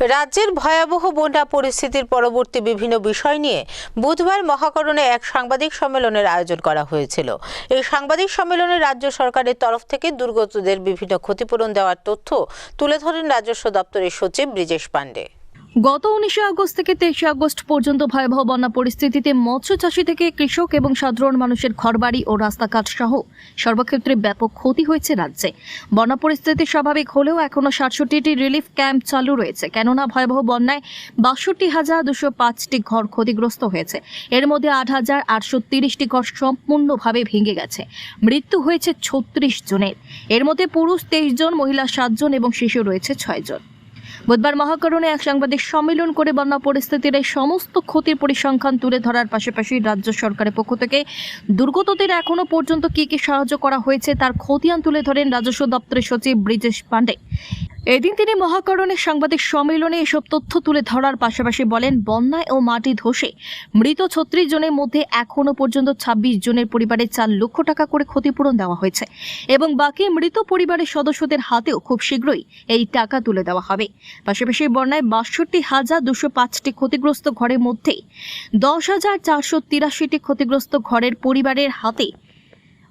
রাজ্যের ভয়াবহ বন্যা পরিস্থিতির পরবর্তী বিভিন্ন বিষয় নিয়ে বুধবার মহাকরণে এক সাংবাদিক সম্মেলনের আয়োজন করা হয়েছিল। এই সাংবাদিক সম্মেলনে রাজ্য সরকারের তরফ থেকে দুর্গতদের বিভিন্ন ক্ষতিপূরণ দেওয়ার তথ্য তুলে ধরেন রাজস্ব দপ্তরের সচিব ব্রিজেশ পাণ্ডে। গত উনিশে আগস্ট থেকে তেইশে আগস্ট পর্যন্ত ভয়াবহ বন্যা পরিস্থিতিতে মৎস্য চাষী থেকে কৃষক এবং সাধারণ মানুষের ঘরবাড়ি ও রাস্তাঘাট সহ সর্বক্ষেত্রে ব্যাপক ক্ষতি হয়েছে রাজ্যে। বন্যা পরিস্থিতি স্বাভাবিক হলেও এখনও সাতষট্টিটি রিলিফ ক্যাম্প চালু রয়েছে। কেননা ভয়াবহ বন্যায় বাষট্টি হাজার দুশো পাঁচটি ঘর ক্ষতিগ্রস্ত হয়েছে। এর মধ্যে আট হাজার আটশো তিরিশটি ঘর সম্পূর্ণভাবে ভেঙে গেছে। মৃত্যু হয়েছে ছত্রিশ জনের। এর মধ্যে পুরুষ তেইশ জন, মহিলা সাতজন এবং শিশু রয়েছে ছয় জন। বুধবার মহাকরণে এক সাংবাদিক সম্মেলন করে বন্যা পরিস্থিতির এই সমস্ত ক্ষতির পরিসংখ্যান তুলে ধরার পাশাপাশি রাজ্য সরকারের পক্ষ থেকে দুর্গতদের এখনও পর্যন্ত কি কি সাহায্য করা হয়েছে তার খতিয়ান তুলে ধরেন রাজস্ব দপ্তরের সচিব ব্রিজেশ পাণ্ডে। এদিন তিনি মহাকরণের সাংবাদিক সম্মেলনে এসব তথ্য তুলে ধরার পাশাপাশি বলেন, বন্যায় ও মাটি ধসে মৃত ছত্রিশ জনের মধ্যে এখনও পর্যন্ত ছাব্বিশ জনের পরিবারে চার লক্ষ টাকা করে ক্ষতিপূরণ দেওয়া হয়েছে এবং বাকি মৃত পরিবারের সদস্যদের হাতেও খুব শীঘ্রই এই টাকা তুলে দেওয়া হবে। পাশাপাশি বন্যায় বাষট্টি হাজার দুশো পাঁচটি ক্ষতিগ্রস্ত ঘরের মধ্যে দশ হাজার চারশো তিরাশিটি ক্ষতিগ্রস্ত ঘরের পরিবারের হাতে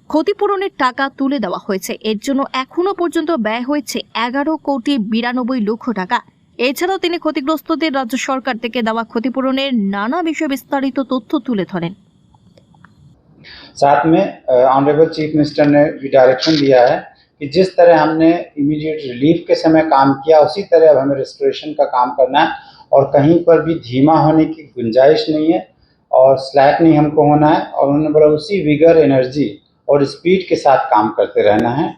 ক্ষতিপূরণের টাকা তুলে দেওয়া হয়েছে এর জন্য এখনো পর্যন্ত ব্যয় হয়েছে এগারো কোটি বিরানব্বই লক্ষ টাকা এছাড়াও তিনি ক্ষতিগ্রস্তদের রাজ্য সরকার থেকে দেওয়া ক্ষতিপূরণের নানা বিষয়ে বিস্তারিত তথ্য তুলে ধরেন साथ में ऑनरेबल चीफ मिनिस्टर ने भी डायरेक्शन दिया है कि जिस तरह हमने इमीडिएट रिलीफ के समय काम किया उसी तरह अब हमें रिस्टोरेशन का काम करना है और कहीं पर भी धीमा होने की गुंजाइश नहीं है और स्लैक नहीं हमको होना है और उन्होंने बोला उसी विगर एनर्जी और स्पीड के साथ काम करते रहना है,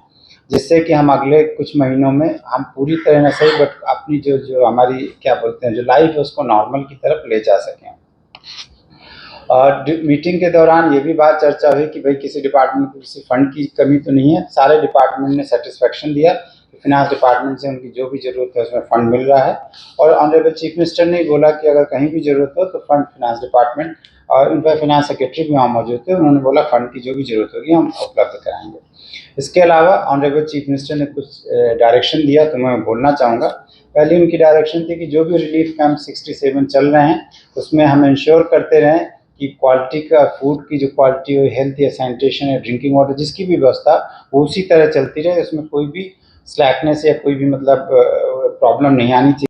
जिससे कि हम अगले कुछ महीनों में हम पूरी तरह न सही बट अपनी जो जो हमारी, क्या बोलते हैं, जो लाइफ है, उसको नॉर्मल की तरफ़ ले जा सकें और मीटिंग के दौरान ये भी बात चर्चा हुई कि भाई किसी डिपार्टमेंट को किसी फंड की कमी तो नहीं है, सारे डिपार्टमेंट ने सेटिस्फेक्शन दिया। फिनांस डिपार्टमेंट से उनकी जो भी ज़रूरत है, उसमें फंड मिल रहा है। और ऑनरेबल चीफ मिनिस्टर ने बोला कि अगर कहीं भी ज़रूरत हो तो फंड फिनांस डिपार्टमेंट और उन पर फिनांस सेक्रेटरी भी वहाँ मौजूद थे, उन्होंने बोला फंड की जो भी ज़रूरत होगी हम उपलब्ध कराएँगे। इसके अलावा ऑनरेबल चीफ मिनिस्टर ने कुछ डायरेक्शन दिया तो मैं बोलना चाहूँगा। पहली उनकी डायरेक्शन थी कि जो भी रिलीफ कैंप 67 चल रहे हैं, उसमें हम इंश्योर करते रहें कि क्वालिटी का फ़ूड की जो क्वालिटी हो हेल्थ या सैनिटेशन या ड्रिंकिंग वाटर जिसकी भी व्यवस्था, वो उसी तरह चलती रहे, उसमें कोई भी स्लैकनेस या कोई भी मतलब प्रॉब्लम नहीं आनी चाहिए।